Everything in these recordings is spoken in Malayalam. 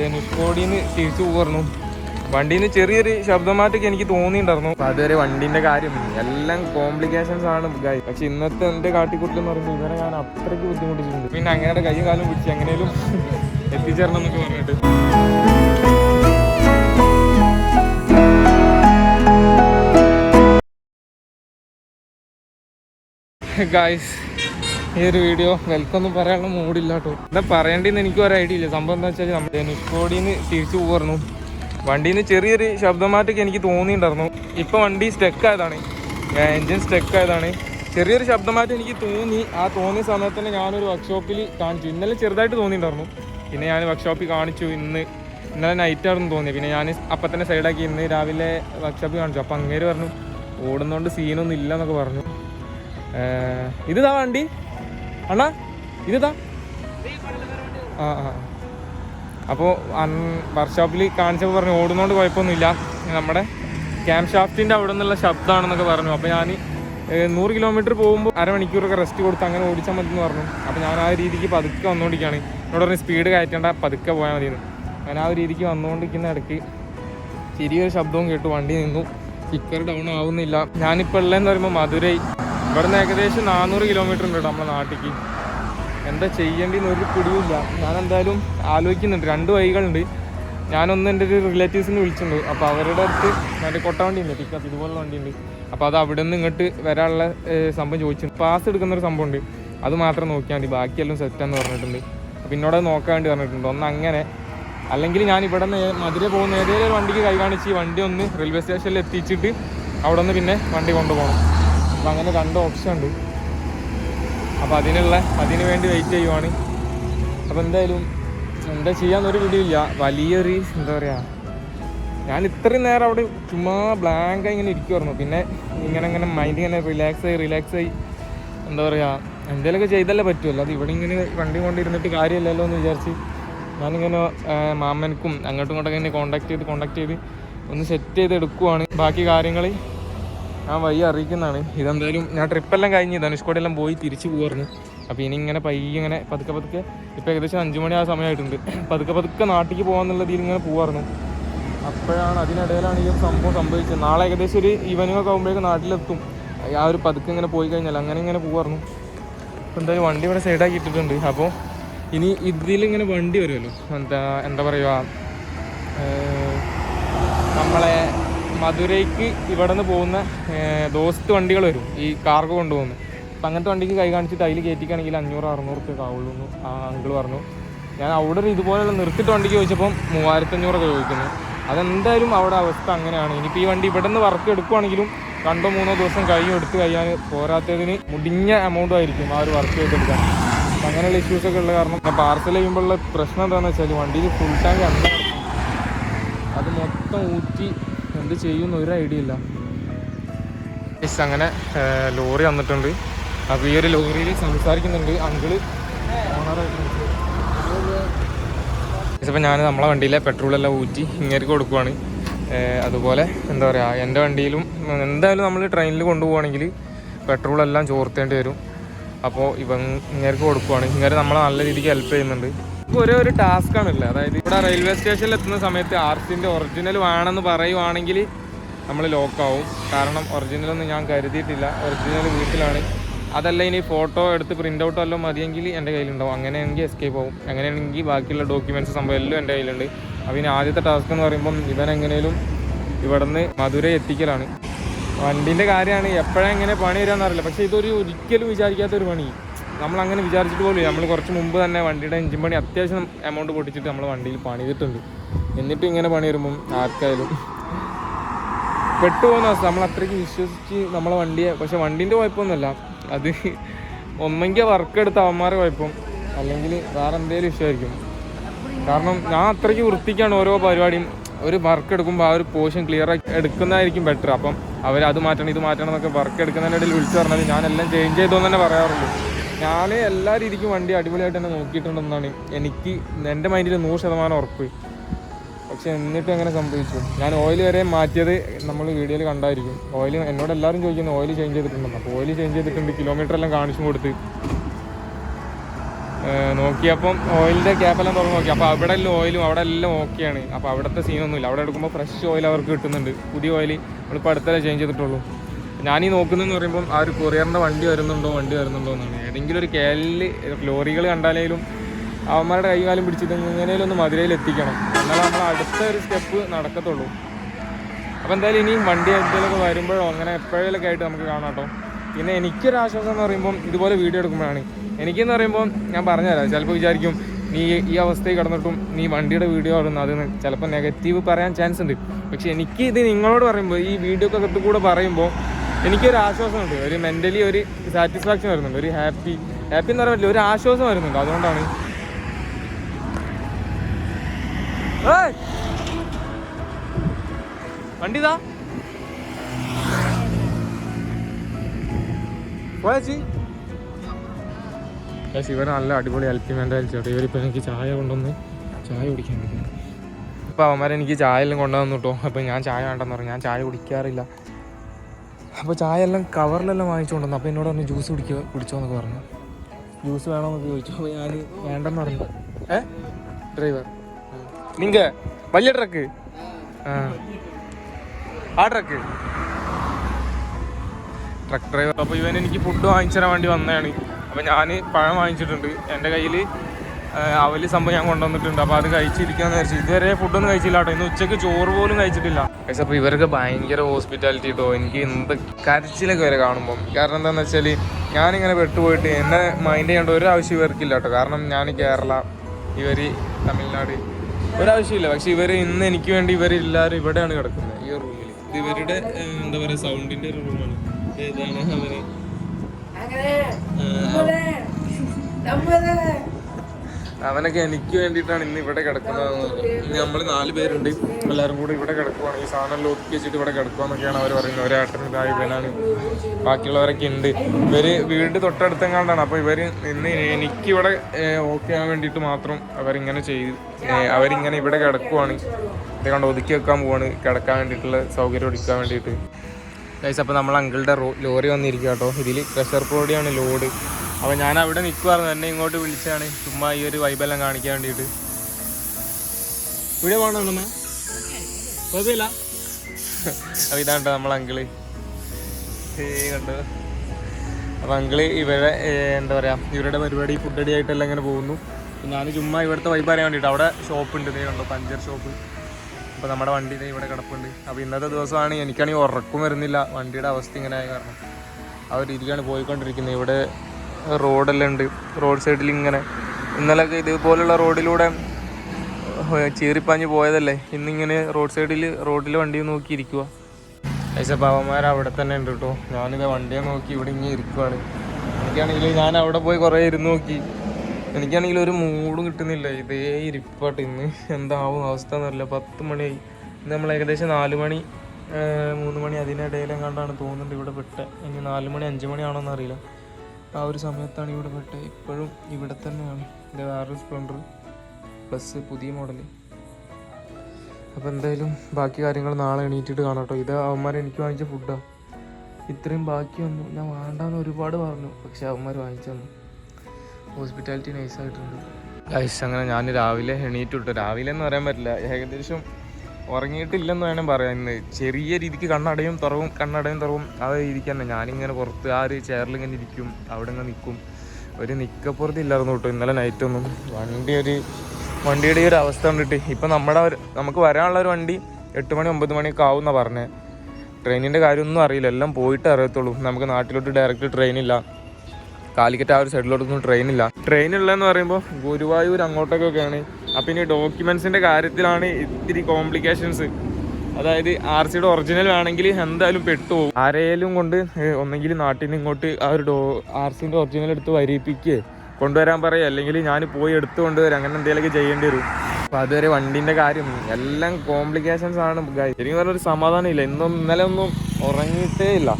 ധനുഷ്കോടിന്ന് തിരിച്ചു പോയിരുന്നു വണ്ടിന്ന് ചെറിയൊരു ശബ്ദമാറ്റൊക്കെ എനിക്ക് തോന്നിയിട്ടുണ്ടായിരുന്നു. അതുവരെ വണ്ടിന്റെ കാര്യം. എല്ലാം കോംപ്ലിക്കേഷൻസ് ആണ്. പക്ഷെ ഇന്നത്തെ എന്റെ കാട്ടിക്കുട്ടി എന്ന് പറയുമ്പോൾ ഇവരെ ഞാൻ അത്രയ്ക്ക് ബുദ്ധിമുട്ടിച്ചിട്ടുണ്ട്. പിന്നെ അങ്ങനെ കൈ കാലം പിടിച്ച് എങ്ങനെയും എത്തിച്ചേരണം എന്നൊക്കെ പറഞ്ഞിട്ട്. ഗായ്സ് ഈ ഒരു വീഡിയോ വെൽക്കം ഒന്നും പറയാനുള്ള മൂഡില്ല കേട്ടോ എന്താ പറയേണ്ടിന്ന് എനിക്ക് ഒരു ഐഡിയ ഇല്ല. സംഭവം എന്താ വെച്ചാൽ നമ്മൾ ധനുഷ്കോടിന്ന് തിരിച്ചു പോകുന്നു വണ്ടിയിൽ നിന്ന് ചെറിയൊരു ശബ്ദമാറ്റൊക്കെ എനിക്ക് തോന്നിയിട്ടുണ്ടായിരുന്നു. ഇപ്പോൾ വണ്ടി സ്റ്റക്ക് ആയതാണ്. എൻജിൻ സ്റ്റക്ക് ആയതാണ്. ചെറിയൊരു ശബ്ദമാറ്റം എനിക്ക് തോന്നി. ആ തോന്നിയ സമയത്ത് തന്നെ ഞാനൊരു വർക്ക്ഷോപ്പിൽ കാണിച്ചു. ഇന്നലെ ചെറുതായിട്ട് തോന്നിയിട്ടുണ്ടായിരുന്നു. പിന്നെ ഞാൻ വർക്ക്ഷോപ്പിൽ കാണിച്ചു ഇന്ന്. ഇന്നലെ നൈറ്റ് ആയിരുന്നു തോന്നിയത് പിന്നെ ഞാൻ അപ്പം തന്നെ സൈഡാക്കി ഇന്ന് രാവിലെ വർക്ക്ഷോപ്പിൽ കാണിച്ചു. അപ്പം അങ്ങേര് പറഞ്ഞു ഓടുന്നതുകൊണ്ട് സീനൊന്നും ഇല്ല എന്നൊക്കെ പറഞ്ഞു. ഇതാ വണ്ടി? അണ്ണാ ഇതാ ആ ആ അപ്പോൾ വർക്ക്ഷോപ്പിൽ കാണിച്ചപ്പോൾ പറഞ്ഞു ഓടുന്നതുകൊണ്ട് കുഴപ്പമൊന്നുമില്ല. നമ്മുടെ ക്യാമ്പ് ഷാഫ്റ്റിന്റെ അവിടെ നിന്നുള്ള ശബ്ദമാണെന്നൊക്കെ പറഞ്ഞു അപ്പോൾ ഞാൻ നൂറ് കിലോമീറ്റർ പോകുമ്പോൾ അരമണിക്കൂറൊക്കെ റെസ്റ്റ് കൊടുത്ത് അങ്ങനെ ഓടിച്ചാൽ മതി എന്ന് പറഞ്ഞു. അപ്പോൾ ഞാൻ ആ രീതിക്ക് പതുക്കെ വന്നുകൊണ്ടിരിക്കുകയാണ് എന്നോട് പറഞ്ഞു സ്പീഡ് കയറ്റേണ്ട പതുക്കെ പോയാൽ മതിയെന്ന്. ഞാൻ ആ ഒരു രീതിക്ക് വന്നുകൊണ്ടിരിക്കുന്ന ഇടയ്ക്ക് ചെറിയൊരു ശബ്ദവും കേട്ടു. വണ്ടി നിന്നു. സ്റ്റിക്കർ ഡൗൺ ആവുന്നില്ല. ഞാനിപ്പോൾ ഉള്ളതെന്ന് പറയുമ്പോൾ മധുരൈ ഇവിടുന്ന് ഏകദേശം നാനൂറ് കിലോമീറ്റർ ഉണ്ട് നമ്മുടെ നാട്ടിലേക്ക് എന്താ ചെയ്യേണ്ടിന്ന് ഒരു പിടിയില്ല ഞാൻ എന്തായാലും ആലോചിക്കുന്നുണ്ട്. രണ്ട് വഴികളുണ്ട്. ഞാനൊന്ന് എന്റെ ഒരു റിലേറ്റീവ്സിനെ വിളിച്ചിട്ടുണ്ട്. അപ്പോൾ അവരുടെ അടുത്ത് മറ്റേ കൊട്ട വണ്ടി ഉണ്ട് പിക്കപ്പ് ഇതുപോലുള്ള വണ്ടിയുണ്ട്. അപ്പോൾ അത് അവിടെ നിന്ന് ഇങ്ങോട്ട് വരാനുള്ള സംഭവം ചോദിച്ചിട്ടുണ്ട്. പാസ് എടുക്കുന്നൊരു സംഭവം ഉണ്ട് അത് മാത്രം നോക്കിയാൽ മതി. ബാക്കിയെല്ലാം സെറ്റാന്ന് പറഞ്ഞിട്ടുണ്ട്. അപ്പോൾ എന്നോട് അത് നോക്കാൻ വേണ്ടി പറഞ്ഞിട്ടുണ്ട്. ഒന്ന് അങ്ങനെ. അല്ലെങ്കിൽ ഞാൻ ഇവിടെ നിന്ന് മധുര പോകുന്ന ഏതെങ്കിലും ഒരു വണ്ടിക്ക് കൈ കാണിച്ച് ഈ വണ്ടി ഒന്ന് റെയിൽവേ സ്റ്റേഷനിൽ എത്തിച്ചിട്ട് അവിടെ നിന്ന് പിന്നെ വണ്ടി കൊണ്ടുപോകണം. അപ്പോൾ അങ്ങനെ രണ്ട് ഓപ്ഷൻ ഉണ്ട്. അപ്പോൾ അതിനുള്ള അതിന് വേണ്ടി വെയിറ്റ് ചെയ്യുവാണ്. അപ്പോൾ എന്തായാലും എന്താ ചെയ്യാന്നൊരു പിടിയില്ല. വലിയൊരു എന്താ പറയുക ഞാൻ ഇത്രയും നേരം അവിടെ ചുമ്മാ ബ്ലാങ്കായി ഇങ്ങനെ ഇരിക്കുമായിരുന്നു പിന്നെ ഇങ്ങനെ ഇങ്ങനെ മൈൻഡ് ഇങ്ങനെ റിലാക്സ് ആയി റിലാക്സ് ആയി എന്താ പറയുക എന്തെങ്കിലുമൊക്കെ ചെയ്തല്ലേ പറ്റുമല്ലോ അത് ഇവിടെ ഇങ്ങനെ വണ്ടി കൊണ്ടിരുന്നിട്ട് കാര്യമില്ലല്ലോ എന്ന് വിചാരിച്ച് ഞാനിങ്ങനെ മാമനക്കും അങ്ങോട്ടും ഇങ്ങോട്ടൊക്കെ ഇങ്ങനെ കോണ്ടാക്ട് ചെയ്ത് കോണ്ടാക്ട് ചെയ്ത് ഒന്ന് സെറ്റ് ചെയ്ത് എടുക്കുവാണ് ബാക്കി കാര്യങ്ങൾ ഞാൻ വഴി അറിയിക്കുന്നതാണ്. ഇതെന്തായാലും ഞാൻ ട്രിപ്പെല്ലാം കഴിഞ്ഞ് ധനുഷ്കോടെല്ലാം പോയി തിരിച്ചു പോകാറുണ്ട് അപ്പോൾ ഇനി ഇങ്ങനെ പയ്യെ ഇങ്ങനെ പതുക്കെ പതുക്കെ ഇപ്പോൾ ഏകദേശം അഞ്ച് മണി ആ സമയമായിട്ടുണ്ട്. പതുക്കെ പതുക്കെ നാട്ടിലേക്ക് പോകാമെന്നുള്ള രീതിയിൽ ഇങ്ങനെ പോകാറുണ്ട് അപ്പോഴാണ് അതിനിടയിലാണ് ഈ സംഭവം സംഭവിച്ചത്. നാളെ ഏകദേശം ഒരു ഈവനിങ് ഒക്കെ ആകുമ്പോഴേക്കും നാട്ടിലെത്തും. ആ ഒരു പതുക്കെ ഇങ്ങനെ പോയി കഴിഞ്ഞാൽ അങ്ങനെ ഇങ്ങനെ പോകാറുണ്ട് അപ്പോൾ എന്തായാലും വണ്ടി ഇവിടെ സൈഡാക്കി ഇട്ടിട്ടുണ്ട് അപ്പോൾ ഇനി ഇതിലിങ്ങനെ വണ്ടി വരുമല്ലോ. എന്താ എന്താ പറയുക നമ്മളെ മധുരയ്ക്ക് ഇവിടെ നിന്ന് പോകുന്ന ദോസ്ത് വണ്ടികൾ വരും. ഈ കാർഗോ കൊണ്ടുപോകുന്നത് അപ്പം അങ്ങനത്തെ വണ്ടിക്ക് കൈ കാണിച്ചിട്ട് അതിൽ കയറ്റിക്കാണെങ്കിൽ അഞ്ഞൂറ് അറുന്നൂറ് രൂപ ആവുള്ളൂ എന്ന് ആ അങ്കിൾ പറഞ്ഞു. ഞാൻ അവിടെ ഒരു ഇതുപോലെയുള്ള നിർത്തിട്ട് വണ്ടിക്ക് ചോദിച്ചപ്പം മൂവായിരത്തഞ്ഞൂറൊക്കെ ചോദിക്കുന്നു. അതെന്തായാലും അവിടെ അവസ്ഥ അങ്ങനെയാണ്. ഇനിയിപ്പോൾ ഈ വണ്ടി ഇവിടെ നിന്ന് വർക്ക് എടുക്കുവാണെങ്കിലും രണ്ടോ മൂന്നോ ദിവസം കഴിഞ്ഞ് എടുത്ത് കഴിയാൻ പോരാത്തതിന് മുടിഞ്ഞ എമൗണ്ട് ആയിരിക്കും ആ ഒരു വർക്ക് ചെയ്തെടുക്കാൻ അപ്പം അങ്ങനെയുള്ള ഇഷ്യൂസൊക്കെ ഉള്ള കാരണം പാർസൽ ചെയ്യുമ്പോഴുള്ള പ്രശ്നം എന്താണെന്ന് വെച്ചാൽ വണ്ടിയിൽ ഫുൾ ടാങ്ക് അത് മൊത്തം ഊറ്റി എന്ത് ചെയ്യുമെന്ന് ഒരു ഐഡിയ ഇല്ല. അങ്ങനെ ലോറി വന്നിട്ടുണ്ട്. അപ്പോൾ ഈ ഒരു ലോറിയിൽ സംസാരിക്കുന്നുണ്ട് അങ്കിൾ ഇപ്പം ഞാൻ നമ്മളെ വണ്ടിയിലെ പെട്രോൾ എല്ലാം ഊറ്റി ഇങ്ങേർക്ക് കൊടുക്കുവാണ്. അതുപോലെ എന്താ പറയുക എന്റെ വണ്ടിയിലും എന്തായാലും നമ്മൾ ട്രെയിനിൽ കൊണ്ടുപോകുകയാണെങ്കിൽ പെട്രോൾ എല്ലാം ചോർത്തേണ്ടി വരും. അപ്പോൾ ഇവ ഇങ്ങേർക്ക് കൊടുക്കുവാണ്. ഇങ്ങനെ നമ്മളെ നല്ല രീതിക്ക് ഹെൽപ്പ് ചെയ്യുന്നുണ്ട്. ഒരേ ഒരു ടാസ്ക് ആണല്ലേ? അതായത് ഇവിടെ റെയിൽവേ സ്റ്റേഷനിൽ എത്തുന്ന സമയത്ത് ആർസിന്റെ ഒറിജിനൽ വേണമെന്ന് പറയുവാണെങ്കിൽ നമ്മൾ ലോക്ക് ലോക്കാവും കാരണം ഒറിജിനൽ ഒന്നും ഞാൻ കരുതിയിട്ടില്ല. ഒറിജിനൽ വീട്ടിലാണ്. അതല്ല ഇനി ഫോട്ടോ എടുത്ത് പ്രിന്റ് ഔട്ട് എല്ലാം മതിയെങ്കിൽ എന്റെ കയ്യിലുണ്ടാവും. അങ്ങനെയാണെങ്കിൽ എസ്കേപ്പ് ആവും. അങ്ങനെയാണെങ്കിൽ ബാക്കിയുള്ള ഡോക്യുമെന്റ്സ് സംഭവം എല്ലാം എന്റെ കയ്യിലുണ്ട്. അപ്പം ഇനി ആദ്യത്തെ ടാസ്ക് എന്ന് പറയുമ്പം ഇവൻ എങ്ങനെയും ഇവിടുന്ന് മധുര എത്തിക്കലാണ്. വണ്ടീന്റെ കാര്യമാണ് എപ്പോഴാണ് എങ്ങനെ പണി വരാമെന്നറിയില്ല പക്ഷേ ഇതൊരു ഒരിക്കലും വിചാരിക്കാത്തൊരു പണി നമ്മൾ അങ്ങനെ വിചാരിച്ചിട്ട് പോലും നമ്മൾ കുറച്ച് മുമ്പ് തന്നെ വണ്ടിയുടെ എഞ്ചിൻ പണി അത്യാവശ്യം എമൗണ്ട് പൊട്ടിച്ചിട്ട് നമ്മൾ വണ്ടിയിൽ പണിതിട്ടുണ്ട്. എന്നിട്ട് ഇങ്ങനെ പണി വരുമ്പം ആർക്കായാലും പെട്ടുപോകുന്ന അവസ്ഥ. നമ്മൾ അത്രയ്ക്ക് വിശ്വസിച്ച് നമ്മളെ വണ്ടിയെ പക്ഷെ വണ്ടീന്റെ കുഴപ്പമൊന്നുമല്ല. അത് ഒന്നെങ്കിൽ വർക്ക് എടുത്ത അവന്മാരെ കുഴപ്പം. അല്ലെങ്കിൽ വേറെ എന്തെങ്കിലും വിഷയമായിരിക്കും കാരണം ഞാൻ അത്രയ്ക്ക് വൃത്തിക്കാണ് ഓരോ പരിപാടിയും. ഒരു വർക്ക് എടുക്കുമ്പോൾ ആ ഒരു പോർഷൻ ക്ലിയർ ആക്കി എടുക്കുന്നതായിരിക്കും ബെറ്റർ അപ്പം അവർ അത് മാറ്റണം ഇത് മാറ്റണം എന്നൊക്കെ വർക്ക് എടുക്കുന്നതിന്റെ ഇടയിൽ വിളിച്ചു പറഞ്ഞത് ഞാനെല്ലാം ചേഞ്ച് ചെയ്തോന്ന് തന്നെ പറയാറുള്ളൂ. ഞാൻ എല്ലാ രീതിക്കും വണ്ടി അടിപൊളിയായിട്ട് തന്നെ നോക്കിയിട്ടുണ്ടെന്നാണ്. എനിക്ക് എന്റെ മൈൻഡിൽ നൂറ് ശതമാനം ഉറപ്പ്. പക്ഷെ എന്നിട്ടും അങ്ങനെ സംഭവിച്ചു. ഞാൻ ഓയിൽ വരെ മാറ്റിയത് നമ്മൾ വീഡിയോയിൽ കണ്ടായിരിക്കും. ഓയിൽ എന്നോട് എല്ലാവരും ചോദിക്കുന്നു ഓയിൽ ചേഞ്ച് ചെയ്തിട്ടുണ്ടെന്ന്? അപ്പോൾ ഓയിൽ ചേഞ്ച് ചെയ്തിട്ടുണ്ട് കിലോമീറ്റർ എല്ലാം കാണിച്ചു കൊടുത്ത്. നോക്കിയപ്പം ഓയിലിന്റെ ക്യാപ്പെല്ലാം തുറന്ന് നോക്കി. അപ്പോൾ അവിടെ എല്ലാം ഓയിലും അവിടെ എല്ലാം ഓക്കെയാണ് അപ്പോൾ അവിടുത്തെ സീനൊന്നുമില്ല അവിടെ എടുക്കുമ്പോൾ ഫ്രഷ് ഓയിൽ അവർക്ക് കിട്ടുന്നുണ്ട്. പുതിയ ഓയിൽ നമ്മളിപ്പോൾ അടുത്തല്ലേ ചേഞ്ച് ചെയ്തിട്ടുള്ളൂ. ഞാനീ നോക്കുന്നതെന്ന് പറയുമ്പോൾ ആ ഒരു കൊറിയറിന്റെ വണ്ടി വരുന്നുണ്ടോ വണ്ടി വരുന്നുണ്ടോ എന്നാണ്. ഏതെങ്കിലും ഒരു കേരളിൽ ലോറികൾ കണ്ടാലേലും അവന്മാരുടെ കൈകാലം പിടിച്ചിട്ട് എങ്ങനെയും മധുരയിൽ എത്തിക്കണം. എന്നാൽ നമ്മൾ അടുത്ത ഒരു സ്റ്റെപ്പ് നടക്കത്തുള്ളൂ. അപ്പോൾ എന്തായാലും ഇനിയും വണ്ടി എന്തെങ്കിലുമൊക്കെ വരുമ്പോഴോ അങ്ങനെ എപ്പോഴേലൊക്കെ ആയിട്ട് നമുക്ക് കാണാം കേട്ടോ. പിന്നെ എനിക്കൊരു ആശ്വാസം എന്ന് പറയുമ്പോൾ ഇതുപോലെ വീഡിയോ എടുക്കുമ്പോഴാണ്. എനിക്കെന്ന് പറയുമ്പോൾ ഞാൻ പറഞ്ഞുതരാം. ചിലപ്പോൾ വിചാരിക്കും നീ ഈ അവസ്ഥയിൽ കിടന്നിട്ടും നീ വണ്ടിയുടെ വീഡിയോ ഇടുന്നു അത് ചിലപ്പോൾ നെഗറ്റീവ് പറയാൻ ചാൻസ് ഉണ്ട്. പക്ഷേ എനിക്ക് ഇത് നിങ്ങളോട് പറയുമ്പോൾ ഈ വീഡിയോ ഒക്കെ കൂടെ പറയുമ്പോൾ എനിക്കൊരു ആശ്വാസമുണ്ട്. ഒരു മെന്റലി ഒരു സാറ്റിസ്ഫാക്ഷൻ വരുന്നുണ്ട്. ഒരു ഹാപ്പി ഹാപ്പി എന്ന് പറയാൻ പറ്റില്ല. ഒരു ആശ്വാസം വരുന്നുണ്ട്. അതുകൊണ്ടാണ് വണ്ടിതാ? പോയാച്ചി ഇവർ നല്ല അടിപൊളി ഹെൽപ്പിംഗ് ചേട്ടാ ഇവരിപ്പോൾ എനിക്ക് ചായ കൊണ്ടുവന്ന് ചായ കുടിക്കാൻ പറ്റും അപ്പോൾ അവന്മാരെ എനിക്ക് ചായ എല്ലാം കൊണ്ടുവന്നു കേട്ടോ. അപ്പോൾ ഞാൻ ചായ വേണ്ടെന്ന് പറഞ്ഞു. ഞാൻ ചായ കുടിക്കാറില്ല. അപ്പോൾ ചായ എല്ലാം കവറിലെല്ലാം വാങ്ങിച്ചു കൊണ്ടുവന്നു അപ്പോൾ എന്നോട് പറഞ്ഞു ജ്യൂസ് കുടിക്കുക കുടിച്ചോ എന്നൊക്കെ പറഞ്ഞു. ജ്യൂസ് വേണമെന്നൊക്കെ ചോദിച്ചു. അപ്പോൾ ഞാൻ വേണ്ടെന്ന് പറഞ്ഞു. ഏ? ഡ്രൈവർ. നിങ്ക വലിയ ട്രക്ക്. ആ. ട്രക്ക്. Truck driver. അപ്പോൾ ഇവൻ എനിക്ക് ഫുഡ് വാങ്ങിച്ചു തരാൻ വേണ്ടി വന്നതാണ്. അപ്പോൾ ഞാൻ പഴം വാങ്ങിച്ചിട്ടുണ്ട്. എന്റെ കയ്യിൽ അവൽ സംഭവം ഞാൻ കൊണ്ടുവന്നിട്ടുണ്ട്. അപ്പോൾ അത് കഴിച്ചിരിക്കാന്ന് വിചാരിച്ചു ഇതുവരെ ഫുഡൊന്നും കഴിച്ചില്ല കേട്ടോ. ഇന്ന് ഉച്ചയ്ക്ക് ചോറ് പോലും കഴിച്ചിട്ടില്ല. പക്ഷെ അപ്പോൾ ഇവരൊക്കെ ഭയങ്കര ഹോസ്പിറ്റാലിറ്റി കേട്ടോ എനിക്ക് എന്ത് കരച്ചിലൊക്കെ വരെ കാണുമ്പോൾ കാരണം എന്താണെന്ന് വെച്ചാൽ ഞാനിങ്ങനെ പെട്ടുപോയിട്ട് എന്നെ മൈൻഡ് ചെയ്യേണ്ട ഒരു ആവശ്യം ഇവർക്കില്ല കേട്ടോ. കാരണം ഞാൻ കേരള ഇവർ തമിഴ്നാട് ഒരാവശ്യമില്ല പക്ഷെ ഇവർ ഇന്ന് എനിക്ക് വേണ്ടി ഇവരെല്ലാവരും ഇവിടെയാണ് കിടക്കുന്നത്. ഈ റൂമിൽ ഇത് ഇവരുടെ എന്താ പറയുക സൗണ്ടിന്റെ ഒരു റൂമാണ് ഇതാണ് അവർ? അവനൊക്കെ എനിക്ക് വേണ്ടിയിട്ടാണ് ഇന്ന് ഇവിടെ കിടക്കുന്നത്. നമ്മൾ നാല് പേരുണ്ട്. എല്ലാവരും കൂടി ഇവിടെ കിടക്കുവാണ്. ഈ സാധനം ഒതുക്കി വെച്ചിട്ട് ഇവിടെ കിടക്കുവാന്നൊക്കെയാണ് അവർ പറയുന്നത്. ഒരേട്ടൻ ഇതായി ഇവനാണ് ബാക്കിയുള്ളവരൊക്കെ ഉണ്ട്. ഇവർ വീട് തൊട്ടടുത്തെങ്ങാണ്ടാണ്. അപ്പോൾ ഇവർ ഇന്ന് എനിക്ക് ഇവിടെ ഓക്കെ ആവാൻ വേണ്ടിയിട്ട് മാത്രം അവരിങ്ങനെ ചെയ്ത് അവരിങ്ങനെ ഇവിടെ കിടക്കുവാണ്. ഇത് കണ്ട് ഒതുക്കി വെക്കാൻ പോവാണ്. കിടക്കാൻ വേണ്ടിയിട്ടുള്ള സൗകര്യം ഒരുക്കാൻ വേണ്ടിയിട്ട്. ഗൈസ് അപ്പോൾ നമ്മൾ അങ്കിളുടെ ലോറി വന്നിരിക്കുക കേട്ടോ. ഇതിൽ പ്രഷർ പൊടിയാണ് ലോഡ് അപ്പോൾ ഞാൻ അവിടെ നിൽക്കുമായിരുന്നു എന്നെ ഇങ്ങോട്ട് വിളിച്ചാണ്. ചുമ്മാ ഈ ഒരു വൈബെല്ലാം കാണിക്കാൻ വേണ്ടിട്ട് ഇവിടെ പോണോ കുഴപ്പമില്ല. അപ്പോൾ നമ്മളെ അങ്കിൾ. കണ്ടോ? അപ്പോൾ അങ്കിൾ ഇവരെ എന്താ പറയുക ഇവരുടെ പരിപാടി ഫുഡ് ആയിട്ടെല്ലാം ഇങ്ങനെ പോകുന്നു. ഞാൻ ചുമ്മാ ഇവിടുത്തെ വൈബ് അറിയാൻ വേണ്ടിട്ട് അവിടെ ഷോപ്പ് ഉണ്ട്. ഇതേ കണ്ടോ പഞ്ചർ ഷോപ്പ് അപ്പോൾ നമ്മുടെ വണ്ടി ഇവിടെ കിടപ്പുണ്ട്. അപ്പോൾ ഇന്നത്തെ ദിവസമാണ് എനിക്കാണെങ്കിൽ ഉറക്കം വരുന്നില്ല. വണ്ടിയുടെ അവസ്ഥ ഇങ്ങനെ ആയ കാരണം. രീതിക്കാണ് പോയിക്കൊണ്ടിരിക്കുന്നത്. ഇവിടെ റോഡെല്ലാം ഉണ്ട്. റോഡ് സൈഡിൽ ഇങ്ങനെ. ഇന്നലെയൊക്കെ ഇതുപോലുള്ള റോഡിലൂടെ ചീറിപ്പാഞ്ഞ് പോയതല്ലേ? ഇന്നിങ്ങനെ റോഡ് സൈഡിൽ റോഡിൽ വണ്ടി നോക്കി ഇരിക്കുക ഐസപ്പാവന്മാർ അവിടെ തന്നെ ഉണ്ട് കേട്ടോ. ഞാനിത് വണ്ടിയെ നോക്കി ഇവിടെ ഇങ്ങനെ ഇരിക്കുവാണ്. എനിക്കാണെങ്കിൽ ഞാൻ അവിടെ പോയി കുറേ ഇരുന്ന് നോക്കി. എനിക്കാണെങ്കിൽ ഒരു മൂടും കിട്ടുന്നില്ല. ഇതേ ഇരിപ്പാട്ട്. ഇന്ന് എന്താവും അവസ്ഥ എന്നറിയില്ല. പത്ത് മണിയായി. ഇന്ന് നമ്മൾ ഏകദേശം നാല് മണി മൂന്ന് മണി അതിനിടയിലെങ്ങാണ്ടാണ് തോന്നുന്നുണ്ട് ഇവിടെ പെട്ടെ. ഇനി നാല് മണി അഞ്ച് മണിയാണോ അറിയില്ല. ആ ഒരു സമയത്താണ് ഇവിടെ പെട്ടത്. ഇപ്പോഴും ഇവിടെ തന്നെയാണ്. ഇത് വേറൊരു സ്പ്ലെൻഡർ പ്ലസ് പുതിയ മോഡൽ അപ്പോൾ എന്തായാലും ബാക്കി കാര്യങ്ങൾ നാളെ എണീറ്റിട്ട് കാണാം കേട്ടോ. ഇത് അവന്മാർ എനിക്ക് വാങ്ങിച്ച ഫുഡാണ് ഇത്രയും ബാക്കി വന്നു ഞാൻ വേണ്ടാന്ന് ഒരുപാട് പറഞ്ഞു. പക്ഷേ അവന്മാർ വാങ്ങിച്ചു തന്നു. ഹോസ്പിറ്റാലിറ്റി നൈസായിട്ടുണ്ട് അങ്ങനെ ഞാൻ രാവിലെ എണീറ്റ് വിട്ടു രാവിലെ എന്ന് പറയാൻ പറ്റില്ല. ഏകദേശം ഉറങ്ങിയിട്ടില്ലെന്ന് വേണം പറയാൻ. ഇന്ന് ചെറിയ രീതിക്ക് കണ്ണടയും തുറവും കണ്ണടയും തുറവും. രീതിക്ക് തന്നെ. ഞാനിങ്ങനെ പുറത്ത് ആ ഒരു ചെയറിൽ ഇങ്ങനെ ഇരിക്കും. അവിടെ ഇങ്ങനെ നിൽക്കും. ഒരു നിക്കപ്പുറത്ത് ഇല്ലായിരുന്നു കേട്ടോ. ഇന്നലെ നൈറ്റ് ഒന്നും. വണ്ടി ഒരു വണ്ടിയുടെ ഒരു അവസ്ഥ കണ്ടിട്ട്. ഇപ്പം നമ്മുടെ നമുക്ക് വരാനുള്ള ഒരു വണ്ടി എട്ട് മണി ഒമ്പത് മണിയൊക്കെ ആവുമെന്നാ പറഞ്ഞത് ട്രെയിനിന്റെ കാര്യമൊന്നും അറിയില്ല. എല്ലാം പോയിട്ട് അറിയത്തുള്ളൂ. നമുക്ക് നാട്ടിലോട്ട് ഡയറക്റ്റ് ട്രെയിനില്ല കാലിക്കറ്റ് ആ ഒരു സൈഡിലോട്ടൊന്നും ട്രെയിൻ ഇല്ല. ട്രെയിൻ ഉള്ളതെന്ന് പറയുമ്പോൾ ഗുരുവായൂർ അങ്ങോട്ടൊക്കെയാണ് അപ്പം ഇനി ഡോക്യുമെൻസിന്റെ കാര്യത്തിലാണ് ഇത്തിരി കോംപ്ലിക്കേഷൻസ് അതായത് ആർ സിയുടെ ഒറിജിനൽ വേണമെങ്കിൽ എന്തായാലും പെട്ടുപോകും. ആരെയും കൊണ്ട് ഒന്നെങ്കിൽ നാട്ടിൽ നിന്ന് ഇങ്ങോട്ട് ആ ഒരു ഡോ ആർ സിന്റെ ഒറിജിനൽ എടുത്ത് വരിപ്പിക്കുകയോ കൊണ്ടുവരാൻ പറയുക അല്ലെങ്കിൽ ഞാൻ പോയി എടുത്ത് കൊണ്ടുവരാം അങ്ങനെ എന്തെങ്കിലുമൊക്കെ ചെയ്യേണ്ടി വരും. അപ്പോൾ അതുവരെ വണ്ടീന്റെ കാര്യം എല്ലാം കോംപ്ലിക്കേഷൻസ് ആണ്. ശരിക്കും പറഞ്ഞൊരു സമാധാനം ഇല്ല. ഇന്നും ഇന്നലെ ഒന്നും ഉറങ്ങിയിട്ടേ ഇല്ല.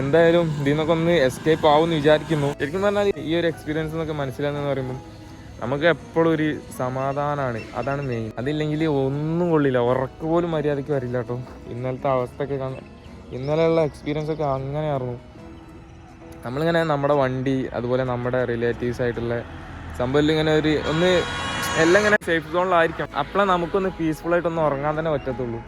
എന്തായാലും ഇതിൽ നിന്നൊക്കെ ഒന്ന് എസ്കേപ്പ് ആവും എന്ന് വിചാരിക്കുന്നു. ശരിക്കും പറഞ്ഞാൽ ഈ ഒരു എക്സ്പീരിയൻസ് എന്നൊക്കെ മനസ്സിലാകുന്നതെന്ന് പറയുമ്പോൾ നമുക്ക് എപ്പോഴും ഒരു സമാധാനമാണ് അതാണ് മെയിൻ അതില്ലെങ്കിൽ ഒന്നും കൊള്ളില്ല. ഉറക്ക പോലും മര്യാദയ്ക്ക് വരില്ല കേട്ടോ. ഇന്നലത്തെ അവസ്ഥയൊക്കെ ഇന്നലെയുള്ള എക്സ്പീരിയൻസ് ഒക്കെ അങ്ങനെയായിരുന്നു. നമ്മളിങ്ങനെ നമ്മുടെ വണ്ടി അതുപോലെ നമ്മുടെ റിലേറ്റീവ്സ് ആയിട്ടുള്ള സംഭവത്തിൽ ഇങ്ങനെ ഒരു ഒന്ന് എല്ലാം ഇങ്ങനെ സേഫ് സോണിലായിരിക്കും അപ്പോഴേ നമുക്കൊന്ന് പീസ്ഫുൾ ആയിട്ടൊന്ന് ഉറങ്ങാൻ തന്നെ പറ്റത്തുള്ളൂ.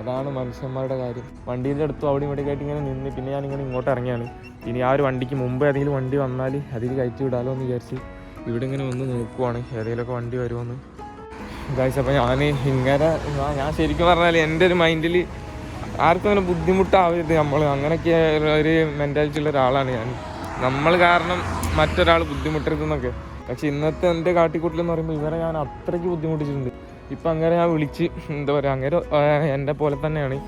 അതാണ് മനുഷ്യന്മാരുടെ കാര്യം. വണ്ടീന്റെ അടുത്തും അവിടെ ഇവിടെ ആയിട്ട് ഇങ്ങനെ നിന്ന് പിന്നെ ഞാനിങ്ങനെ ഇങ്ങോട്ട് ഇറങ്ങിയാണ്. ഇനി ആ ഒരു വണ്ടിക്ക് മുമ്പ് ഏതെങ്കിലും വണ്ടി വന്നാൽ അതിൽ കയറ്റി വിടാലോ എന്ന് വിചാരിച്ച് ഇവിടെ ഇങ്ങനെ വന്ന് നോക്കുവാണ് ഏതെങ്കിലുമൊക്കെ വണ്ടി വരുമെന്ന് ഗായ്സ് അപ്പോൾ ഞാൻ ഇങ്ങനെ ഞാൻ- ശരിക്കും പറഞ്ഞാൽ എന്റെ ഒരു മൈൻഡിൽ ആർക്കും അങ്ങനെ ബുദ്ധിമുട്ടാവരുത് നമ്മൾ അങ്ങനെയൊക്കെ ഒരു മെന്റാലിറ്റി ഉള്ള ഒരാളാണ് ഞാൻ. നമ്മൾ കാരണം മറ്റൊരാൾ ബുദ്ധിമുട്ടരുതെന്നൊക്കെ. പക്ഷെ ഇന്നത്തെ എന്റെ കാട്ടിക്കൂട്ടിലെന്ന് പറയുമ്പോൾ ഇവരെ ഞാൻ അത്രയ്ക്ക് ബുദ്ധിമുട്ടിച്ചിട്ടുണ്ട്. ഇപ്പം അങ്ങനെ ഞാൻ വിളിച്ച് എന്താ പറയുക അങ്ങനെ എന്റെ പോലെ തന്നെയാണ്.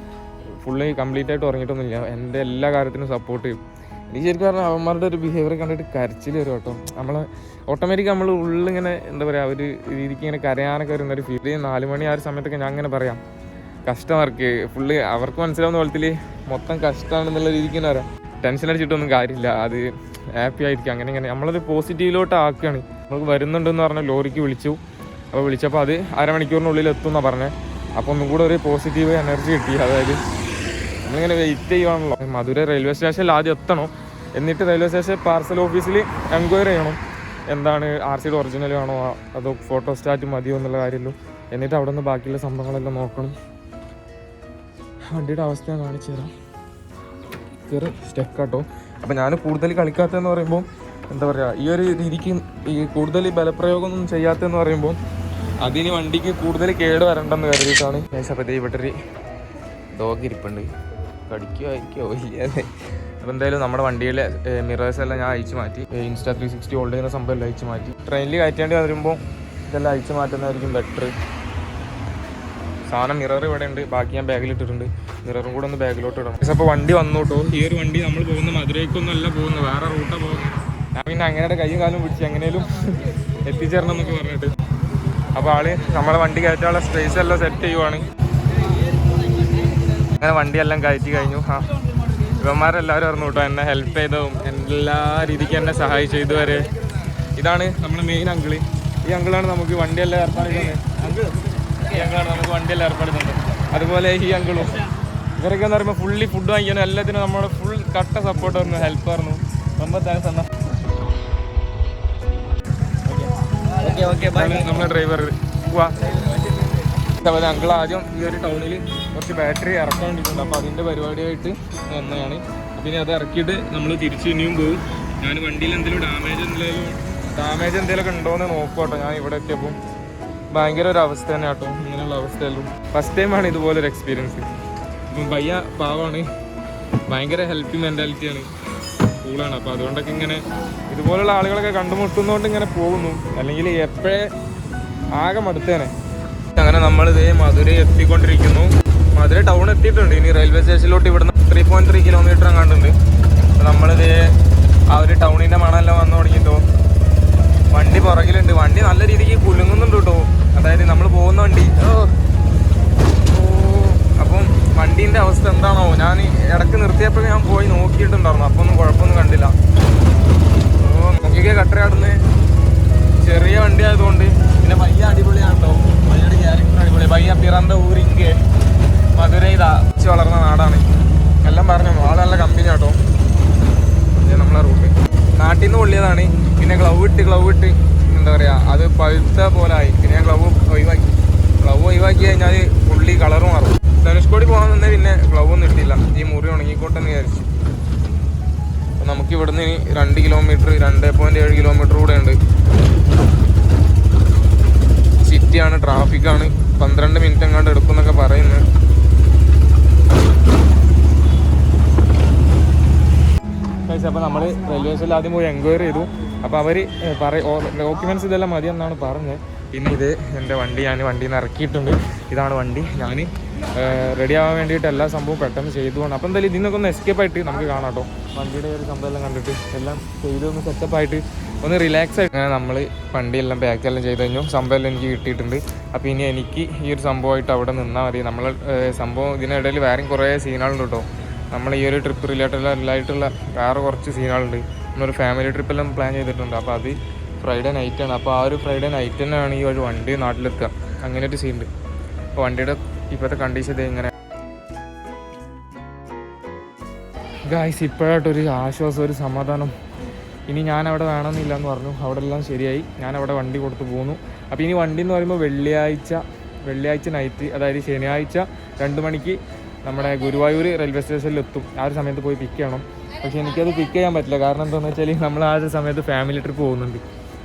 ഫുള്ള് കംപ്ലീറ്റ് ആയിട്ട് ഉറങ്ങിയിട്ടൊന്നുമില്ല. എന്റെ എല്ലാ കാര്യത്തിനും സപ്പോർട്ട് ചെയ്യും. എനിക്ക് ശരിക്കും പറഞ്ഞാൽ അവന്മാരുടെ ഒരു ബിഹേവിയർ കണ്ടിട്ട് കരച്ചിൽ വരും കേട്ടോ. നമ്മൾ ഓട്ടോമാറ്റിക് നമ്മൾ ഉള്ളിങ്ങനെ എന്താ പറയുക ഒരു രീതിക്ക് ഇങ്ങനെ കരയാനൊക്കെ വരുന്ന ഒരു ഫീൽ നാല് മണി ആ ഒരു സമയത്തൊക്കെ ഞാൻ അങ്ങനെ പറയാം. കസ്റ്റമർക്ക് ഫുള്ള് അവർക്ക് മനസ്സിലാവുന്ന പോലത്തിൽ മൊത്തം കഷ്ടമാണെന്നുള്ള രീതിക്ക് തന്നെ പറയാം. ടെൻഷൻ അടിച്ചിട്ടൊന്നും കാര്യമില്ല. അത് ഹാപ്പി ആയിരിക്കും. അങ്ങനെ ഇങ്ങനെ. നമ്മളത് പോസിറ്റീവിലോട്ട് ആക്കുകയാണ്. നമുക്ക് വരുന്നുണ്ടെന്ന് പറഞ്ഞാൽ ലോറിക്ക് വിളിച്ചു. അപ്പോൾ വിളിച്ചപ്പോൾ അത് അരമണിക്കൂറിനുള്ളിൽ എത്തും എന്നാണ് പറഞ്ഞത് അപ്പോൾ ഒന്നും കൂടെ ഒരു പോസിറ്റീവ് എനർജി കിട്ടി. അതായത് നമ്മളിങ്ങനെ വെയിറ്റ് ചെയ്യുവാണല്ലോ. മധുര റെയിൽവേ സ്റ്റേഷനിൽ ആദ്യം എത്തണം. എന്നിട്ട് റെയിൽവേ സ്റ്റേഷൻ പാർസൽ ഓഫീസിൽ എൻക്വയറി ചെയ്യണം. എന്താണ് ആർ സിയുടെ ഒറിജിനൽ ആണോ? അതോ ഫോട്ടോ സ്റ്റാറ്റ് മതിയോ എന്നുള്ള കാര്യമല്ലോ. എന്നിട്ട് അവിടെ നിന്ന് ബാക്കിയുള്ള സംഭവങ്ങളെല്ലാം നോക്കണം. വണ്ടിയുടെ അവസ്ഥ കാണിച്ചു തരാം. കയറി സ്റ്റെക്കാട്ടോ അപ്പം ഞാൻ കൂടുതൽ കളിക്കാത്തതെന്ന് പറയുമ്പോൾ എന്താ പറയുക ഈ ഒരു രീതിക്ക് ഈ കൂടുതൽ ബലപ്രയോഗമൊന്നും ചെയ്യാത്തതെന്ന് പറയുമ്പോൾ അതിന് വണ്ടിക്ക് കൂടുതൽ കേട് വരണ്ടെന്ന് കരുതിയിട്ടാണ്. ഞാൻ അപ്പോൾ ഇവിടെ ഒരു ഡോഗ് ഇരിപ്പുണ്ട്. കടിക്കുമായിരിക്കോ ഇല്ലാതെ അപ്പോൾ എന്തായാലും നമ്മുടെ വണ്ടിയിലെ മിറേഴ്സ് എല്ലാം ഞാൻ അയച്ചു മാറ്റി. ഇൻസ്റ്റാ ത്രീ സിക്സ്റ്റി ഹോൾഡ് ചെയ്യുന്ന സംഭവം എല്ലാം അയച്ചു മാറ്റി. ട്രെയിനിൽ കയറ്റേണ്ടി വരുമ്പോൾ ഇതെല്ലാം അയച്ചു മാറ്റുന്നതായിരിക്കും ബെറ്റർ സാധനം മിറർ ഇവിടെ ഉണ്ട്. ബാക്കി ഞാൻ ബാഗിൽ ഇട്ടിട്ടുണ്ട്. മിററും കൂടെ ഒന്ന് ബാഗിലോട്ട് ഇടണം. അപ്പോൾ വണ്ടി വന്നു കേട്ടോ. ഈ ഒരു വണ്ടി നമ്മൾ പോകുന്ന മധുരയ്ക്കൊന്നുമല്ല പോകുന്നത്. വേറെ റൂട്ടാണ് പോകുന്നത്. ഞാൻ പിന്നെ അങ്ങനെ കൈയും കാലും പിടിച്ച് എങ്ങനെയും എത്തിച്ചേരണം എന്നൊക്കെ പറഞ്ഞിട്ട്. അപ്പോൾ ആൾ നമ്മളെ വണ്ടി കയറ്റാനുള്ള സ്പേസ് എല്ലാം സെറ്റ് ചെയ്യുവാണ്. അങ്ങനെ വണ്ടിയെല്ലാം കയറ്റി കഴിഞ്ഞു. ആ. ഇവന്മാരെല്ലാവരും അറിഞ്ഞു കേട്ടോ എന്നെ ഹെൽപ്പ് ചെയ്തതും എല്ലാ രീതിക്കും എന്നെ സഹായിച്ചു ഇതുവരെ ഇതാണ് നമ്മുടെ മെയിൻ അങ്കിള് ഈ അങ്കിളാണ് നമുക്ക് വണ്ടിയെല്ലാം ഏർപ്പാട് ചെയ്യുന്നത് അങ്കിൾ ഈ അങ്കിളാണ് നമുക്ക് വണ്ടിയെല്ലാം ഏർപ്പാട് ചെയ്യുന്നത് അതുപോലെ ഈ അങ്കിളും ഇവരൊക്കെ എന്ന് പറയുമ്പോൾ ഫുള്ളി ഫുഡ് വാങ്ങിക്കാനും എല്ലാത്തിനും നമ്മുടെ ഫുൾ കട്ട സപ്പോർട്ട് ആയിരുന്നു ഹെൽപ്പ് ആയിരുന്നു ரொம்ப താങ്ക്സ് അണ്ണ ഓക്കെ ഓക്കെ ബൈ ഇതാണ് നമ്മുടെ ഡ്രൈവർ വാ അതുപോലെ അങ്കിൾ ആദ്യം ഈ ഒരു ടൗണിൽ കുറച്ച് ബാറ്ററി ഇറക്കാൻ വേണ്ടിയിട്ടുണ്ട് അപ്പോൾ അതിന്റെ പരിപാടിയായിട്ട് വന്നതാണ്. പിന്നെ അത് ഇറക്കിയിട്ട് നമ്മൾ തിരിച്ച് ഇനിയും പോകും ഞാൻ വണ്ടിയിൽ എന്തെങ്കിലും ഡാമേജ് എന്തെങ്കിലും ഡാമേജ് എന്തെങ്കിലുമൊക്കെ ഉണ്ടോയെന്ന് കേട്ടോ ഞാൻ ഇവിടെ എത്തിയപ്പോൾ ഭയങ്കര ഒരു അവസ്ഥ തന്നെ കേട്ടോ ഇങ്ങനെയുള്ള അവസ്ഥയല്ലോ. ഫസ്റ്റ് ടൈമാണ് ഇതുപോലൊരു എക്സ്പീരിയൻസ് ഇപ്പം പയ്യ പാവമാണ് ഭയങ്കര ഹെൽപ്പിംഗ് മെന്റാലിറ്റിയാണ് കൂളാണ് അപ്പോൾ അതുകൊണ്ടൊക്കെ ഇങ്ങനെ ഇതുപോലുള്ള ആളുകളൊക്കെ കണ്ടുമുട്ടുന്നതുകൊണ്ട് ഇങ്ങനെ പോകുന്നു. അല്ലെങ്കിൽ എപ്പോഴേ ആകെ മടുത്തേനെ. അങ്ങനെ നമ്മളിതേ മധുരയെത്തിക്കൊണ്ടിരിക്കുന്നു മധുര ടൗൺ എത്തിയിട്ടുണ്ട്. ഇനി റെയിൽവേ സ്റ്റേഷനിലോട്ട് ഇവിടുന്ന് ത്രീ പോയിന്റ് ത്രീ കിലോമീറ്റർ അങ്ങാണ്ടുണ്ട് അപ്പോൾ നമ്മളിതേ ആ ഒരു ടൗണിന്റെ മണമെല്ലാം വന്നു തുടങ്ങിയിട്ടോ വണ്ടി പുറകിലുണ്ട്. വണ്ടി നല്ല രീതിക്ക് കുലുങ്ങുന്നുണ്ട് കേട്ടോ. അതായത് നമ്മൾ പോകുന്ന വണ്ടി. അപ്പം വണ്ടീന്റെ അവസ്ഥ എന്താണോ? ഞാൻ ഇടയ്ക്ക് നിർത്തിയപ്പോൾ ഞാൻ പോയി നോക്കിയിട്ടുണ്ടായിരുന്നു. അപ്പോൾ ഒന്നും കുഴപ്പമൊന്നും കണ്ടില്ല. ഓ നോക്കിയൊക്കെ കട്ടറാടുന്നത് ചെറിയ വണ്ടി ആയതുകൊണ്ട്. പിന്നെ പയ്യ അടിപൊളിയാണ് കേട്ടോ പയ്യയുടെ ക്യാരക്ടർ അടിപൊളി. പയ്യ പിറந்த ഊരിക്ക് മധുര ഇതാ ഉച്ച വളർന്ന നാടാണ്. എല്ലാം പറഞ്ഞു വളരെ നല്ല കമ്പനി കേട്ടോ നമ്മളെ റൂട്ട് നാട്ടിൽ നിന്ന് പൊള്ളിയതാണ്. പിന്നെ ഗ്ലൗ ഇട്ട് ഗ്ലൗ ഇട്ട് എന്താ പറയുക അത് പഴുത്ത പോലെ ആയി. പിന്നെ ഞാൻ ഗ്ലൗ ഒഴിവാക്കി. ഗ്ലൗ ഒഴിവാക്കി കഴിഞ്ഞാൽ പുള്ളി കളർ മാറും. ധനുഷ്കോടി പോകാൻ നിന്നേ പിന്നെ ഗ്ലൗ ഒന്നും ഇട്ടില്ല. ഈ മുറി ഉണങ്ങിക്കോട്ടെന്ന് വിചാരിച്ചു. അപ്പം നമുക്ക് ഇവിടുന്ന് രണ്ട് കിലോമീറ്റർ രണ്ട് പോയിന്റ് ഏഴ് കിലോമീറ്റർ കൂടെ ഉണ്ട്. സിറ്റിയാണ് ട്രാഫിക്കാണ് പന്ത്രണ്ട് മിനിറ്റ് എങ്ങാണ്ട് എടുക്കും എന്നൊക്കെ പറയുന്നത് അപ്പോൾ നമ്മൾ റെയിൽവേ സ്റ്റേഷനിൽ ആദ്യം പോയി എൻക്വയറി ചെയ്തു. അപ്പോൾ അവർ ഡോക്യുമെന്റ്സ് ഇതെല്ലാം മതി എന്നാണ് പറഞ്ഞത്. പിന്നെ ഇത് എന്റെ വണ്ടി ഞാൻ വണ്ടിയിൽ നിന്ന് ഇറക്കിയിട്ടുണ്ട്. ഇതാണ് വണ്ടി. ഞാൻ റെഡി ആവാൻ വേണ്ടിയിട്ട് എല്ലാ സംഭവവും പെട്ടെന്ന് ചെയ്തു പോകണം അപ്പോൾ എന്തായാലും ഇതിൽ നിന്നൊക്കെ ഒന്ന് എസ്കേപ്പ് ആയിട്ട് നമുക്ക് കാണാം കേട്ടോ. വണ്ടിയുടെ ഒരു സംഭവം എല്ലാം കണ്ടിട്ട് എല്ലാം ചെയ്തൊന്ന് സെറ്റപ്പ് ആയിട്ട് ഒന്ന് റിലാക്സ് ആയിട്ട് അങ്ങനെ നമ്മൾ വണ്ടിയെല്ലാം പാക്ക് എല്ലാം ചെയ്ത് കഴിഞ്ഞു. സംഭവം എല്ലാം എനിക്ക് കിട്ടിയിട്ടുണ്ട്. അപ്പോൾ ഇനി എനിക്ക് ഈ ഒരു സംഭവമായിട്ട് അവിടെ നിന്നാൽ മതി. നമ്മൾ സംഭവം ഇതിനിടയിൽ വേറെയും കുറേ സീനുകളുണ്ട് കേട്ടോ നമ്മൾ ഈ ഒരു ട്രിപ്പ് റിലേറ്റഡ് ആയിട്ടുള്ള വേറെ കുറച്ച് സീനുകളുണ്ട് നമ്മളൊരു ഫാമിലി ട്രിപ്പെല്ലാം പ്ലാൻ ചെയ്തിട്ടുണ്ട്. അപ്പോൾ അത് ഫ്രൈഡേ നൈറ്റാണ് അപ്പോൾ ആ ഒരു ഫ്രൈഡേ നൈറ്റ് തന്നെയാണ് ഈ ഒരു വണ്ടി നാട്ടിലെത്തുക. അങ്ങനെ ഒരു സീനുണ്ട് അപ്പോൾ വണ്ടിയുടെ ഇപ്പോഴത്തെ കണ്ടീഷൻ ഇങ്ങനെ. ഗായ്സ് ഇപ്പോഴായിട്ടൊരു ആശ്വാസം ഒരു സമാധാനം. ഇനി ഞാൻ അവിടെ വേണമെന്നില്ല എന്ന് പറഞ്ഞു. അവിടെ എല്ലാം ശരിയായി. ഞാൻ അവിടെ വണ്ടി കൊടുത്തു പോന്നു. അപ്പോൾ ഇനി വണ്ടി എന്ന് പറയുമ്പോൾ വെള്ളിയാഴ്ച വെള്ളിയാഴ്ച നൈറ്റ് അതായത് ശനിയാഴ്ച രണ്ട് മണിക്ക് നമ്മുടെ ഗുരുവായൂർ റെയിൽവേ സ്റ്റേഷനിൽ എത്തും. ആ ഒരു സമയത്ത് പോയി പിക്ക് ചെയ്യണം. പക്ഷെ എനിക്കത് പിക്ക് ചെയ്യാൻ പറ്റില്ല. കാരണം എന്താണെന്ന് വെച്ചാൽ നമ്മൾ ആ ഒരു സമയത്ത് ഫാമിലി ട്രിപ്പ് പോകുന്നുണ്ട്.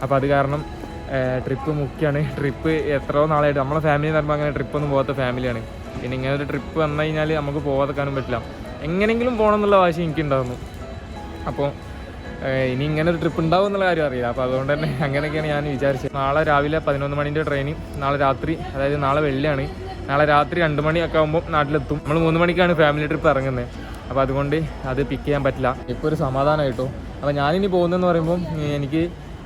അപ്പോൾ അത് കാരണം ട്രിപ്പ് മുഖ്യമാണ് ട്രിപ്പ് എത്രയോ നാളായിട്ട്. നമ്മളെ ഫാമിലി എന്ന് പറയുമ്പോൾ അങ്ങനെ ട്രിപ്പൊന്നും പോകാത്ത ഫാമിലിയാണ് പിന്നെ ഇങ്ങനെ ഒരു ട്രിപ്പ് വന്നു കഴിഞ്ഞാൽ നമുക്ക് പോകാതെക്കാനും പറ്റില്ല. എങ്ങനെയെങ്കിലും പോകണം എന്നുള്ള വാശി എനിക്കുണ്ടായിരുന്നു അപ്പോൾ ഇനി ഇങ്ങനെ ഒരു ട്രിപ്പ് ഉണ്ടാവും എന്നുള്ള കാര്യം അറിയില്ല. അപ്പോൾ അതുകൊണ്ട് തന്നെ അങ്ങനെയൊക്കെയാണ് ഞാൻ വിചാരിച്ചത്. നാളെ രാവിലെ പതിനൊന്ന് മണിന്റെ ട്രെയിൻ നാളെ രാത്രി അതായത് നാളെ വെള്ളിയാണ്. നാളെ രാത്രി രണ്ട് മണിയൊക്കെ ആകുമ്പോൾ നാട്ടിലെത്തും. നമ്മൾ മൂന്ന് മണിക്കാണ് ഫാമിലി ട്രിപ്പ് ഇറങ്ങുന്നത് അപ്പോൾ അതുകൊണ്ട് അത് പിക്ക് ചെയ്യാൻ പറ്റില്ല. ഇപ്പോൾ ഒരു സമാധാനമായിട്ടോ അപ്പോൾ ഞാനിനി പോകുന്നതെന്ന് പറയുമ്പോൾ എനിക്ക്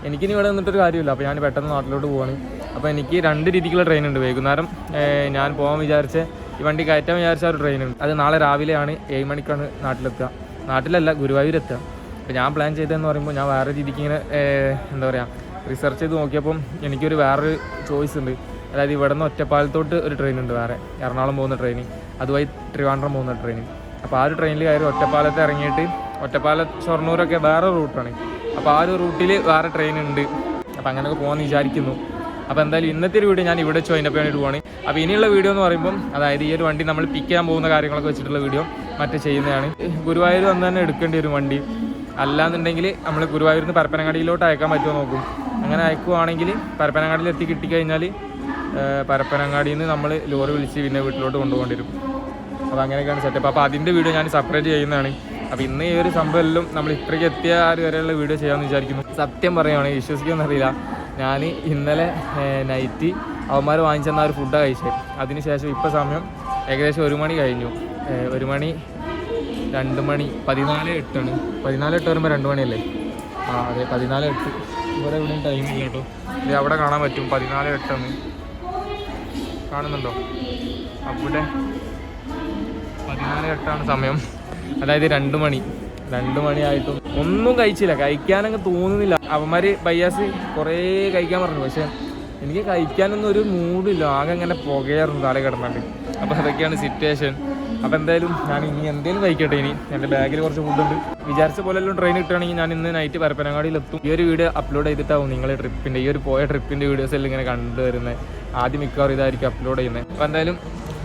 എനിക്കിനി ഇവിടെ നിന്നിട്ടൊരു കാര്യമില്ല. അപ്പോൾ ഞാൻ പെട്ടെന്ന് നാട്ടിലോട്ട് പോവാണ്. അപ്പോൾ എനിക്ക് രണ്ട് രീതിക്കുള്ള ട്രെയിൻ ഉണ്ട്. വൈകുന്നേരം ഞാൻ പോകാൻ വിചാരിച്ച ഈ വണ്ടി കയറ്റാൻ വിചാരിച്ച ഒരു ട്രെയിൻ ഉണ്ട്. അത് നാളെ രാവിലെയാണ് ഏഴ് മണിക്കാണ് നാട്ടിലെത്തുക. നാട്ടിലല്ല ഗുരുവായൂർ അപ്പോൾ ഞാൻ പ്ലാൻ ചെയ്തതെന്ന് പറയുമ്പോൾ ഞാൻ വേറെ രീതിക്ക് ഇങ്ങനെ എന്താ പറയുക റിസർച്ച് ചെയ്ത് നോക്കിയപ്പം എനിക്കൊരു വേറൊരു ചോയ്സ് ഉണ്ട്. അതായത് ഇവിടെ നിന്ന് ഒറ്റപ്പാലത്തോട്ട് ഒരു ട്രെയിൻ ഉണ്ട് വേറെ. എറണാകുളം പോകുന്ന ട്രെയിൻ അതുവഴി ട്രിവാൻഡ്രം പോകുന്ന ട്രെയിൻ അപ്പോൾ ആ ഒരു ട്രെയിനിൽ കയറി ഒറ്റപ്പാലത്ത് ഇറങ്ങിയിട്ട് ഒറ്റപ്പാലം ഷൊർണൂരൊക്കെ വേറെ റൂട്ടാണ് അപ്പോൾ ആ ഒരു റൂട്ടിൽ വേറെ ട്രെയിൻ ഉണ്ട്. അപ്പോൾ അങ്ങനെയൊക്കെ പോകാമെന്ന് വിചാരിക്കുന്നു. അപ്പോൾ എന്തായാലും ഇന്നത്തെ ഒരു വീഡിയോ ഞാൻ ഇവിടെ വെച്ച് അതിന്റെ ഇടുവാണ് അപ്പോൾ ഇനിയുള്ള വീഡിയോ എന്ന് പറയുമ്പം അതായത് ഈ ഒരു വണ്ടി നമ്മൾ പിക്ക് ചെയ്യാൻ പോകുന്ന കാര്യങ്ങളൊക്കെ വെച്ചിട്ടുള്ള വീഡിയോ മറ്റേ ചെയ്യുന്നതാണ്. ഗുരുവായൂർ വന്ന് തന്നെ എടുക്കേണ്ടി വരും വണ്ടി. അല്ലാന്നുണ്ടെങ്കിൽ നമ്മൾ ഗുരുവായൂരിൽ നിന്ന് പരപ്പനങ്ങാടിയിലോട്ട് അയക്കാൻ പറ്റുമോ നോക്കും. അങ്ങനെ അയക്കുവാണെങ്കിൽ പരപ്പനങ്ങാടിയിൽ എത്തി കിട്ടിക്കഴിഞ്ഞാൽ പരപ്പനങ്ങാടിയിൽ നിന്ന് നമ്മൾ ലോറി വിളിച്ച് പിന്നെ വീട്ടിലോട്ട് കൊണ്ടുപോകേണ്ടി വരും അപ്പോൾ അങ്ങനെയൊക്കെയാണ് സെറ്റപ്പ് അപ്പോൾ അതിന്റെ വീഡിയോ ഞാൻ സെപ്പറേറ്റ് ചെയ്യുന്നതാണ്. അപ്പോൾ ഇന്ന് ഈ ഒരു സംഭവം എല്ലാം നമ്മൾ ഇത്രയ്ക്ക് എത്തിയ ആ ഒരു വരെയുള്ള വീഡിയോ ചെയ്യാമെന്ന് വിചാരിക്കുന്നു. സത്യം പറയുകയാണെങ്കിൽ വിശ്വസിക്കുമെന്ന് അറിയില്ല ഞാൻ ഇന്നലെ നൈറ്റ് അവന്മാർ വാങ്ങിച്ചെന്ന ഒരു ഫുഡാണ് കഴിച്ചത്. അതിനുശേഷം ഇപ്പോൾ സമയം ഏകദേശം ഒരു മണി കഴിഞ്ഞു. ഒരു മണി രണ്ട് മണി. പതിനാല് എട്ടാണ്. പതിനാല് എട്ട് വരുമ്പോൾ രണ്ട് മണിയല്ലേ? ആ അതെ പതിനാല് എട്ട്. ഇവിടെ എവിടെയും ടൈം ഇല്ല കേട്ടോ. ഇത് അവിടെ കാണാൻ പറ്റും. പതിനാല് എട്ടാണ്. കാണുന്നുണ്ടോ? അവിടെ പതിനാല് എട്ടാണ് സമയം. അതായത് രണ്ട് മണി. രണ്ട് മണിയായിട്ടും ഒന്നും കഴിച്ചില്ല. കഴിക്കാനങ്ങ് തോന്നുന്നില്ല. അവന്മാര് ബയ്യാസ് കുറേ കഴിക്കാൻ പറഞ്ഞു. പക്ഷെ എനിക്ക് കഴിക്കാനൊന്നും ഒരു മൂഡില്ല ആകെ അങ്ങനെ പുകയായിരുന്നു തല കിടന്നിട്ട് അപ്പോൾ അതൊക്കെയാണ് സിറ്റുവേഷൻ അപ്പോൾ എന്തായാലും ഞാൻ ഇനി എന്തെങ്കിലും കഴിക്കട്ടെ ഇനി. എന്റെ ബാഗിൽ കുറച്ച് ഫുഡുണ്ട് വിചാരിച്ച പോലെ എല്ലാം ട്രെയിൻ കിട്ടുകയാണെങ്കിൽ ഞാൻ ഇന്ന് നൈറ്റ് പരപ്പനങ്ങാടിയിൽ എത്തും. ഈ ഒരു വീഡിയോ അപ്ലോഡ് ചെയ്തിട്ടാവും നിങ്ങൾ ട്രിപ്പിന്റെ ഈ ഒരു പോയ ട്രിപ്പിന്റെ വീഡിയോസ് എല്ലാം ഇങ്ങനെ കണ്ടുവരുന്നത് ആദ്യം മിക്കവാറും ഇതായിരിക്കും അപ്ലോഡ് ചെയ്യുന്നത് അപ്പോൾ എന്തായാലും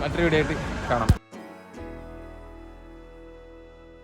മറ്റൊരു വീഡിയോ ആയിട്ട് കാണാം.